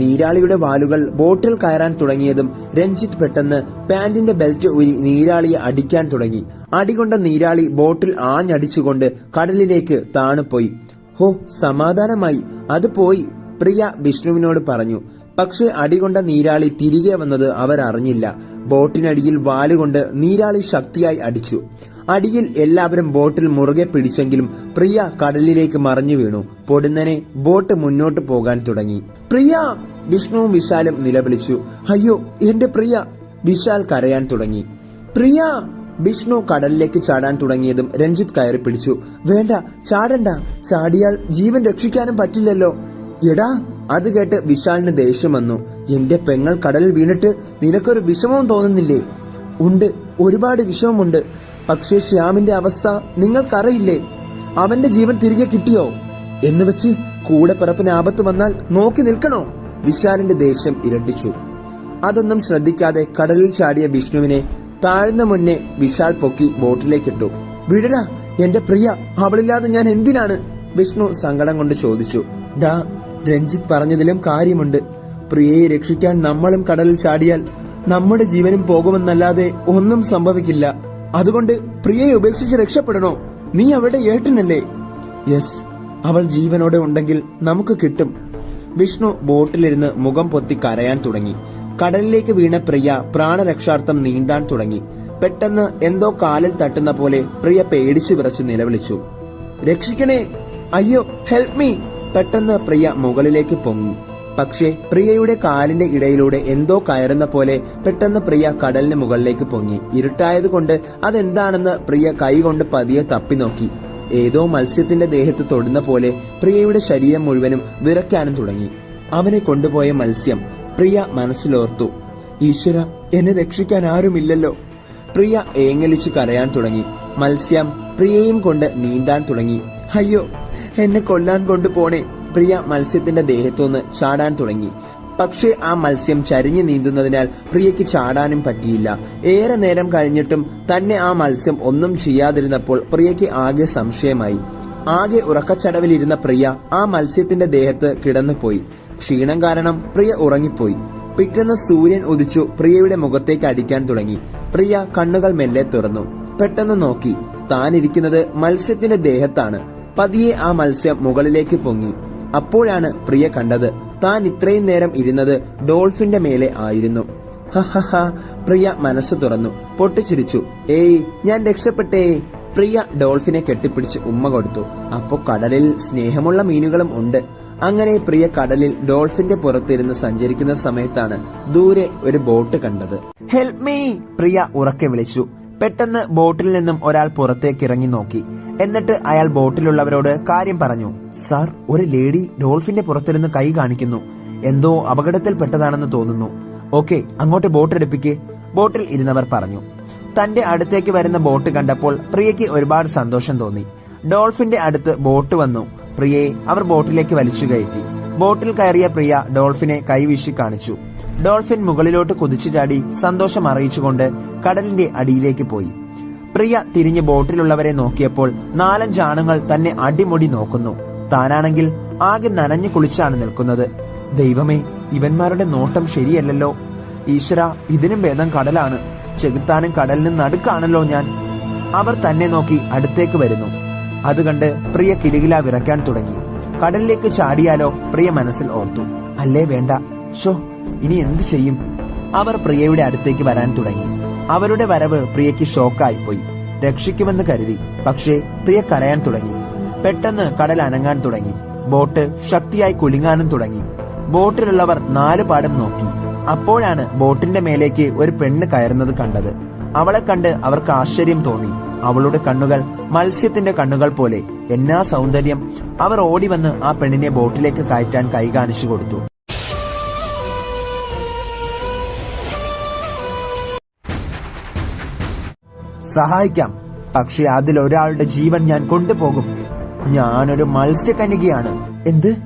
നീരാളിയുടെ വാലുകൾ ബോട്ടിൽ കയറാൻ തുടങ്ങിയതും രഞ്ജിത്ത് പെട്ടെന്ന് പാന്റിന്റെ ബെൽറ്റ് ഊരി നീരാളിയെ അടിക്കാൻ തുടങ്ങി. അടികൊണ്ട നീരാളി ബോട്ടിൽ ആഞ്ഞടിച്ചുകൊണ്ട് കടലിലേക്ക് താണുപോയി. ഹോ സമാധാനമായി. അത് പോയി പ്രിയ വിഷ്ണുവിനോട് പറഞ്ഞു. പക്ഷെ അടികൊണ്ട നീരാളി തിരികെ വന്നത് അവർ അറിഞ്ഞില്ല. ബോട്ടിനടിയിൽ വാലുകൊണ്ട് നീരാളി ശക്തിയായി അടിച്ചു. അടിയിൽ എല്ലാവരും ബോട്ടിൽ മുറുകെ പിടിച്ചെങ്കിലും പ്രിയ കടലിലേക്ക് മറിഞ്ഞു വീണു. പൊടുന്നനെ ബോട്ട് മുന്നോട്ട് പോകാൻ തുടങ്ങി. പ്രിയ! വിഷ്ണുവും വിശാലും നിലവിളിച്ചു. അയ്യോ എന്റെ പ്രിയ വിശാൽ കരയാൻ തുടങ്ങി. പ്രിയ വിഷ്ണു കടലിലേക്ക് ചാടാൻ തുടങ്ങിയതും രഞ്ജിത്ത് കയറി പിടിച്ചു. വേണ്ട ചാടണ്ട. ചാടിയാൽ ജീവൻ രക്ഷിക്കാനും പറ്റില്ലല്ലോ. എടാ അത് കേട്ട് വിശാലിന് ദേഷ്യം വന്നു. എന്റെ പെങ്ങൾ കടലിൽ വീണിട്ട് നിനക്കൊരു വിഷമവും തോന്നുന്നില്ലേ? ഉണ്ട് ഒരുപാട് വിഷമമുണ്ട്. പക്ഷേ ശ്യാമിന്റെ അവസ്ഥ നിങ്ങൾക്കറിയില്ലേ? അവന്റെ ജീവൻ തിരികെ കിട്ടിയോ? എന്ന് വെച്ച് കൂടെ പിറപ്പിന് ആപത്ത് വന്നാൽ നോക്കി നിൽക്കണോ? വിശാലിന്റെ ദേഷ്യം ഇരട്ടിച്ചു. അതൊന്നും ശ്രദ്ധിക്കാതെ കടലിൽ ചാടിയ വിഷ്ണുവിനെ താഴ്ന്ന മുന്നേ വിശാൽ പൊക്കി ബോട്ടിലേക്കിട്ടു. വിടടാ എന്റെ പ്രിയ അവളില്ലാതെ ഞാൻ എന്തിനാണ്? വിഷ്ണു സങ്കടം കൊണ്ട് ചോദിച്ചു. ഡാ രഞ്ജിത്ത് പറഞ്ഞതിലും കാര്യമുണ്ട്. പ്രിയയെ രക്ഷിക്കാൻ നമ്മളും കടലിൽ ചാടിയാൽ നമ്മുടെ ജീവനും പോകുമെന്നല്ലാതെ ഒന്നും സംഭവിക്കില്ല. അതുകൊണ്ട് പ്രിയയെ ഉപേക്ഷിച്ച് രക്ഷപ്പെടണോ? നീ അവളുടെ ഏട്ടനല്ലേ? യെസ് അവൾ ജീവനോടെ ഉണ്ടെങ്കിൽ നമുക്ക് കിട്ടും. വിഷ്ണു ബോട്ടിലിരുന്ന് മുഖം പൊത്തി കരയാൻ തുടങ്ങി. കടലിലേക്ക് വീണ പ്രിയ പ്രാണരക്ഷാർത്ഥം നീന്താൻ തുടങ്ങി. പെട്ടെന്ന് എന്തോ കാലിൽ തട്ടുന്ന പോലെ പ്രിയ പേടിച്ചു വിറച്ചു നിലവിളിച്ചു. രക്ഷിക്കണേ അയ്യോ ഹെൽപ് മീ പെട്ടെന്ന് പ്രിയ മുകളിലേക്ക് പൊങ്ങി. പക്ഷേ പ്രിയയുടെ കാലിന്റെ ഇടയിലൂടെ എന്തോ കയറുന്ന പോലെ പെട്ടെന്ന് പ്രിയ കടലിന് മുകളിലേക്ക് പൊങ്ങി. ഇരുട്ടായതുകൊണ്ട് അതെന്താണെന്ന് പ്രിയ കൈകൊണ്ട് പതിയെ തപ്പി നോക്കി. ഏതോ മത്സ്യത്തിന്റെ ദേഹത്ത് തൊടുന്ന പോലെ പ്രിയയുടെ ശരീരം മുഴുവനും വിറയ്ക്കാനും തുടങ്ങി. അവനെ കൊണ്ടുപോയ മത്സ്യം പ്രിയ മനസ്സിലോർത്തു. ഈശ്വര എന്നെ രക്ഷിക്കാൻ ആരുമില്ലല്ലോ. പ്രിയ ഏങ്ങലിച്ചു കരയാൻ തുടങ്ങി. മത്സ്യം പ്രിയയും കൊണ്ട് നീന്താൻ തുടങ്ങി. അയ്യോ എന്നെ കൊല്ലാൻ കൊണ്ടുപോണേ. പ്രിയ മത്സ്യത്തിന്റെ ദേഹത്തുനിന്ന് ചാടാൻ തുടങ്ങി. പക്ഷേ ആ മത്സ്യം ചരിഞ്ഞു നീന്തുന്നതിനാൽ പ്രിയയ്ക്ക് ചാടാനും പറ്റിയില്ല. ഏറെ നേരം കഴിഞ്ഞിട്ടും തന്നെ ആ മത്സ്യം ഒന്നും ചെയ്യാതിരുന്നപ്പോൾ പ്രിയയ്ക്ക് ആകെ സംശയമായി. ആകെ ഉറക്കച്ചടവിലിരുന്ന പ്രിയ ആ മത്സ്യത്തിന്റെ ദേഹത്ത് കിടന്നുപോയി. ക്ഷീണം കാരണം പ്രിയ ഉറങ്ങിപ്പോയി. പിറ്റേന്ന് സൂര്യൻ ഉദിച്ചു പ്രിയയുടെ മുഖത്തേക്ക് അടിക്കാൻ തുടങ്ങി. പ്രിയ കണ്ണുകൾ മെല്ലെ തുറന്നു. പെട്ടെന്ന് നോക്കി. താൻ ഇരിക്കുന്നത് മത്സ്യത്തിന്റെ ദേഹത്താണ്. പതിയെ ആ മത്സ്യം മുകളിലേക്ക് പൊങ്ങി. അപ്പോഴാണ് പ്രിയ കണ്ടത്. താൻ ഇത്രയും നേരം ഇരുന്നത് ഡോൾഫിന്റെ മേലെ ആയിരുന്നു. ഹഹഹ പ്രിയ മനസ്സ് തുറന്നു. പൊട്ടിച്ചിരിച്ചു. ഏയ് ഞാൻ രക്ഷപ്പെട്ടേ. പ്രിയ ഡോൾഫിനെ കെട്ടിപ്പിടിച്ച് ഉമ്മ കൊടുത്തു. അപ്പോ കടലിൽ സ്നേഹമുള്ള മീനുകളും ഉണ്ട്. അങ്ങനെ പ്രിയ കടലിൽ ഡോൾഫിന്റെ പുറത്തിരുന്ന് സഞ്ചരിക്കുന്ന സമയത്താണ് ദൂരെ ഒരു ബോട്ട് കണ്ടത്. ഹെൽപ്പ് മീ പ്രിയ ഉറക്കെ വിളിച്ചു. പെട്ടെന്ന് ബോട്ടിൽ നിന്നും ഒരാൾ പുറത്തേക്ക് ഇറങ്ങി നോക്കി. എന്നിട്ട് അയാൾ ബോട്ടിലുള്ളവരോട് കാര്യം പറഞ്ഞു. സാർ ഒരു ലേഡി ഡോൾഫിന്റെ പുറത്തിരുന്ന് കൈ കാണിക്കുന്നു. എന്തോ അപകടത്തിൽപ്പെട്ടതാണെന്ന് തോന്നുന്നു. ഓക്കെ അങ്ങോട്ട് ബോട്ട് എടുപ്പിക്ക്. ബോട്ടിൽ ഇരുന്നവർ പറഞ്ഞു. തന്റെ അടുത്തേക്ക് വരുന്ന ബോട്ട് കണ്ടപ്പോൾ പ്രിയയ്ക്ക് ഒരുപാട് സന്തോഷം തോന്നി. ഡോൾഫിന്റെ അടുത്ത് ബോട്ട് വന്നു. പ്രിയയെ അവർ ബോട്ടിലേക്ക് വലിച്ചു കയറ്റി. ബോട്ടിൽ കയറിയ പ്രിയ ഡോൾഫിനെ കൈവീശി കാണിച്ചു. ഡോൾഫിൻ മുകളിലോട്ട് കുതിച്ചു ചാടി സന്തോഷം അറിയിച്ചുകൊണ്ട് കടലിന്റെ അടിയിലേക്ക് പോയി. പ്രിയ തിരിഞ്ഞ് ബോട്ടിലുള്ളവരെ നോക്കിയപ്പോൾ നാലഞ്ചാണുങ്ങൾ തന്നെ അടിമുടി നോക്കുന്നു. താനാണെങ്കിൽ ആകെ നനഞ്ഞു കുളിച്ചാണ് നിൽക്കുന്നത്. ദൈവമേ ഇവന്മാരുടെ നോട്ടം ശരിയല്ലല്ലോ. ഈശ്വര ഇതിനും ഭേദം കടലാണ്. ചെകുത്താനും കടലിനും നടുക്കാണല്ലോ ഞാൻ. അവർ തന്നെ നോക്കി അടുത്തേക്ക് വരുന്നു. അത് കണ്ട് പ്രിയ കിലുകില വിറക്കാൻ തുടങ്ങി. കടലിലേക്ക് ചാടിയാലോ പ്രിയ മനസ്സിൽ ഓർത്തു. അല്ലേ വേണ്ട. ഷോ ഇനി എന്ത് ചെയ്യും? അവർ പ്രിയയുടെ അടുത്തേക്ക് വരാൻ തുടങ്ങി. അവരുടെ വരവ് പ്രിയയ്ക്ക് ഷോക്കായിപ്പോയി. രക്ഷിക്കുമെന്ന് കരുതി. പക്ഷേ പ്രിയ കരയാൻ തുടങ്ങി. പെട്ടെന്ന് കടൽ അനങ്ങാൻ തുടങ്ങി. ബോട്ട് ശക്തിയായി കുലുങ്ങാനും തുടങ്ങി. ബോട്ടിലുള്ളവർ നാല് പാടും നോക്കി. അപ്പോഴാണ് ബോട്ടിന്റെ മേലേക്ക് ഒരു പെണ്ണ് കയറുന്നത് കണ്ടത്. അവളെ കണ്ട് അവർക്ക് ആശ്ചര്യം തോന്നി. അവളുടെ കണ്ണുകൾ മത്സ്യത്തിന്റെ കണ്ണുകൾ പോലെ. എന്നാ സൗന്ദര്യം. അവർ ഓടി വന്ന് ആ പെണ്ണിനെ ബോട്ടിലേക്ക് കയറ്റാൻ കൈ കാണിച്ചു കൊടുത്തു. സഹായിക്കാം. പക്ഷെ അതിൽ ഒരാളുടെ ജീവൻ ഞാൻ കൊണ്ടുപോകും. ഞാനൊരു മത്സ്യകന്യകയാണ്. എന്ത്?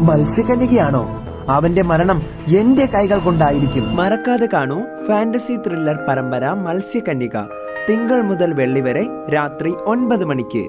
മത്സ്യകന്യകയാണോ? അവന്റെ മരണം എന്റെ കൈകൾ കൊണ്ടായിരിക്കും. മറക്കാതെ കാണൂ ഫാന്റസി ത്രില്ലർ പരമ്പര മത്സ്യകന്യക. തിങ്കൾ മുതൽ വെള്ളി വരെ രാത്രി ഒൻപത് മണിക്ക്.